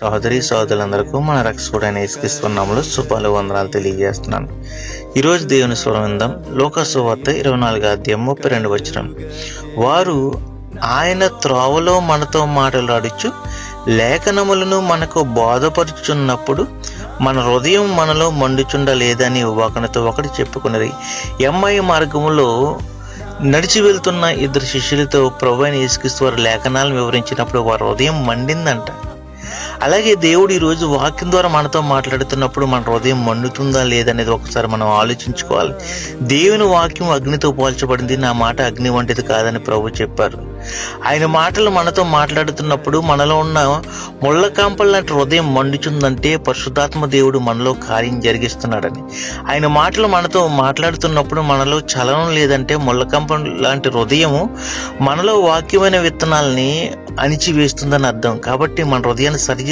సహోదరి సహోదరులందరికీ మన రక్షకుడైన ఇసుకిస్తున్నాములు శుభాలు వందనాలు తెలియజేస్తున్నాను. ఈరోజు దేవుని స్వరందం లోకసువార్త ఇరవై నాలుగు అధ్యాయం ముప్పై రెండు వచ్చిన వారు ఆయన త్రోవలో మనతో మాట్లాడుచు లేఖనములను మనకు బోధపరుచున్నప్పుడు మన హృదయం మనలో మండుచుండ లేదని ఒకనితో ఒకటి చెప్పుకున్నది. ఎంఐ మార్గములో నడిచి వెళ్తున్న ఇద్దరు శిష్యులతో ప్రభు అయిన యేసుక్రీస్తు వారి లేఖనాలను వివరించినప్పుడు వారి హృదయం మండిందంట. అలాగే దేవుడు ఈరోజు వాక్యం ద్వారా మనతో మాట్లాడుతున్నప్పుడు మన హృదయం మండుతుందా లేదనేది ఒకసారి మనం ఆలోచించుకోవాలి. దేవుని వాక్యం అగ్నితో పోల్చబడింది. నా మాట అగ్ని వంటిది కాదని ప్రభు చెప్పారు. ఆయన మాటలు మనతో మాట్లాడుతున్నప్పుడు మనలో ఉన్న ముళ్ళ కాంపల్ లాంటి హృదయం మండుచుందంటే పరిశుద్ధాత్మ దేవుడు మనలో కార్యం జరిగిస్తున్నాడని. ఆయన మాటలు మనతో మాట్లాడుతున్నప్పుడు మనలో చలనం లేదంటే ముళ్ళకంపం లాంటి హృదయము మనలో వాక్యమైన విత్తనాలని అణిచివేస్తుందని అర్థం. కాబట్టి మన హృదయాన్ని సరి